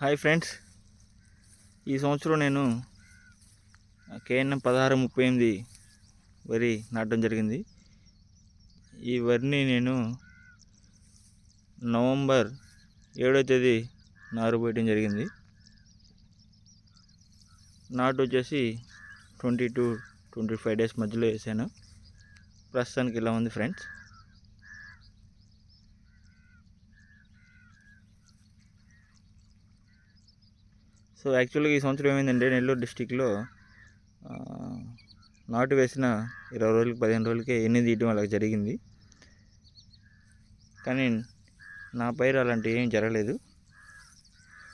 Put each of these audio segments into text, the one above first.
Hi friends. ఈ సంవత్సరం నేను కేఎన్ఎం పదహారు ముప్పై ఎనిమిది వరి నాటడం జరిగింది. ఈ వరిని నేను నవంబర్ ఏడో తేదీ నారు పోయటం జరిగింది. నాటు వచ్చేసి twenty two twenty five days మధ్యలో వేసాను. ప్రస్తుతానికి ఇలా ఉంది ఫ్రెండ్స్. సో యాక్చువల్గా ఈ సంవత్సరం ఏమైందంటే నెల్లూరు డిస్టిక్లో నాటు వేసిన ఇరవై రోజులకి పదిహేను రోజులకే ఎన్ని తీయటం అలా జరిగింది. కానీ నా పైరు అలాంటివి ఏం జరగలేదు.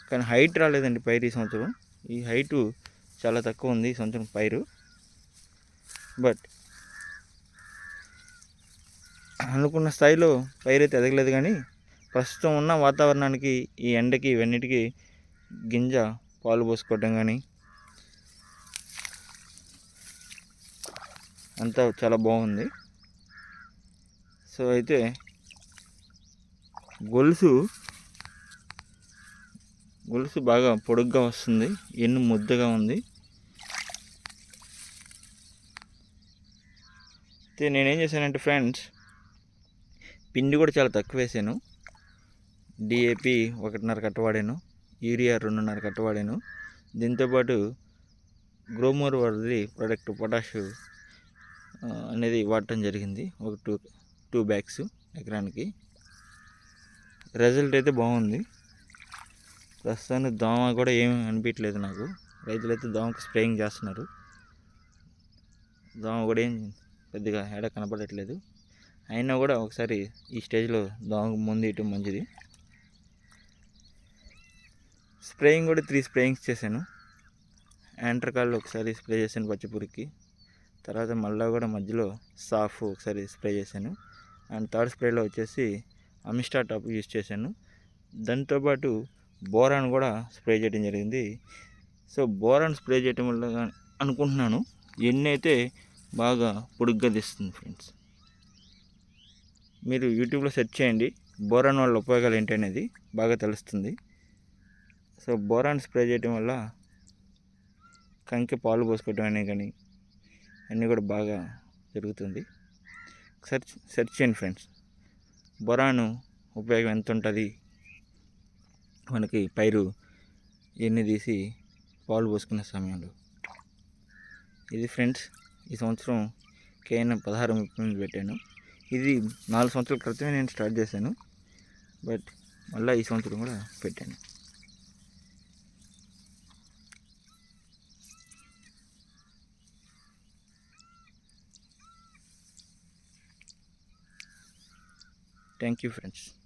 కానీ హైట్ రాలేదండి పైరు ఈ సంవత్సరం. ఈ హైటు చాలా తక్కువ ఉంది ఈ సంవత్సరం పైరు. బట్ అనుకున్న స్థాయిలో పైరు అయితే ఎదగలేదు కానీ ప్రస్తుతం ఉన్న వాతావరణానికి ఈ ఎండకి ఇవన్నిటికీ గింజ పాలు పోసుకోవటం కానీ. అంతా చాలా బాగుంది. సో అయితే గొలుసు గొలుసు బాగా పొడుగ్గా వస్తుంది. ఎన్ను ముద్దగా ఉంది. అయితే నేనేం చేశానంటే ఫ్రెండ్స్ పిండి కూడా చాలా తక్కువ వేసాను. డిఏపి ఒకటిన్నర కట్టవాడాను యూరియా రెండున్నర కట్ట వాడాను. దీంతోపాటు గ్రోమోర్ వారిది ప్రొడక్ట్ పొటాష్ అనేది వాడటం జరిగింది. ఒక టూ టూ బ్యాగ్స్ ఎకరానికి. రిజల్ట్ అయితే బాగుంది. ప్రస్తుతానికి దోమ కూడా ఏమి అనిపించలేదు నాకు. రైతులైతే దోమకు స్ప్రేయింగ్ చేస్తున్నారు. దోమ కూడా ఏం పెద్దగా ఎడ కనపడట్లేదు. అయినా కూడా ఒకసారి ఈ స్టేజ్లో దోమకు ముందు ఇయటం మంచిది. స్ప్రేయింగ్ కూడా త్రీ స్ప్రేయింగ్స్ చేశాను. యాంట్రకాల్లో ఒకసారి స్ప్రే చేశాను పచ్చిపురికి తర్వాత మళ్ళీ కూడా మధ్యలో సాఫ్ ఒకసారి స్ప్రే చేశాను. అండ్ థర్డ్ స్ప్రేలో వచ్చేసి అమిస్టా టాప్ యూస్ చేశాను. దాంతోపాటు బోరాన్ కూడా స్ప్రే చేయడం జరిగింది. సో బోరాన్ స్ప్రే చేయడం వల్ల అనుకుంటున్నాను ఎన్ని అయితే బాగా పొడుగ్గా తీస్తుంది ఫ్రెండ్స్. మీరు యూట్యూబ్లో సెర్చ్ చేయండి. బోరాన్ వాళ్ళ ఉపయోగాలు ఏంటి అనేది బాగా తెలుస్తుంది. సో బోరాన్ స్ప్రే చేయడం వల్ల కంకి పాలు పోసుకోవటం అనే కానీ అన్నీ కూడా బాగా జరుగుతుంది. సెర్చ్ సెర్చ్ చేయండి ఫ్రెండ్స్. బొరాను ఉపయోగం ఎంత ఉంటుంది? మనకి పైరు ఎన్ని తీసి పాలు పోసుకునే సమయంలో. ఇది ఫ్రెండ్స్ ఈ సంవత్సరం కేఎన్ఎం పదహారు ముప్పై ఎనిమిది పెట్టాను. ఇది నాలుగు సంవత్సరాల క్రితమే నేను స్టార్ట్ చేశాను. బట్ మళ్ళీ ఈ సంవత్సరం కూడా పెట్టాను. thank you friends.